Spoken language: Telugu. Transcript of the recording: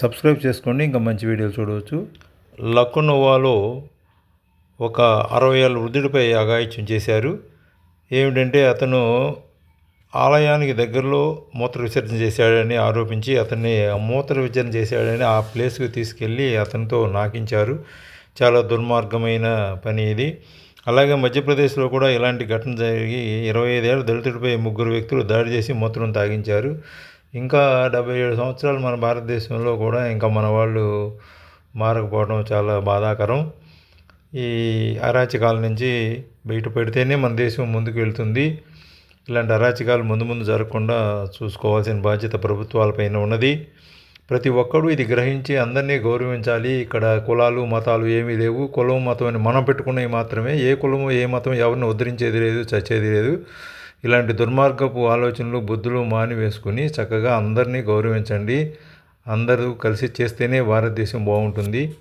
సబ్స్క్రైబ్ చేసుకోండి ఇంకా మంచి వీడియోలు చూడవచ్చు. లక్నోవాలో ఒక అరవై ఏళ్ళ వృద్ధుడిపై అఘాయిత్యం చేశారు. ఏమిటంటే అతను ఆలయానికి దగ్గరలో మూత్ర విసర్జన చేశాడని ఆరోపించి అతన్ని మూత్ర విసర్జన చేశాడని ఆ ప్లేస్కి తీసుకెళ్ళి అతనితో నాకించారు. చాలా దుర్మార్గమైన పని ఇది. అలాగే మధ్యప్రదేశ్లో కూడా ఇలాంటి ఘటన జరిగి ఇరవై ఐదేళ్ళ దళితుడిపై ముగ్గురు వ్యక్తులు దాడి చేసి మూత్రం తాగించారు. ఇంకా డెబ్బై ఏడు సంవత్సరాలు మన భారతదేశంలో కూడా ఇంకా మన వాళ్ళు మారకపోవడం చాలా బాధాకరం. ఈ అరాచకాల నుంచి బయటపడితేనే మన దేశం ముందుకు వెళ్తుంది. ఇలాంటి అరాచకాలు ముందు ముందు జరగకుండా చూసుకోవాల్సిన బాధ్యత ప్రభుత్వాలపైన ఉన్నది. ప్రతి ఒక్కరూ ఇది గ్రహించి అందరినీ గౌరవించాలి. ఇక్కడ కులాలు మతాలు ఏమీ లేవు. కులం మతం అని మనం పెట్టుకున్నవి మాత్రమే. ఏ కులము ఏ మతం ఎవరిని ఉద్ధరించేది లేదు చచ్చేది లేదు. ఇలాంటి దుర్మార్గపు ఆలోచనలు బుద్ధులు మాని వేసుకుని చక్కగా అందరినీ గౌరవించండి. అందరూ కలిసి చేస్తేనే భారతదేశం బాగుంటుంది.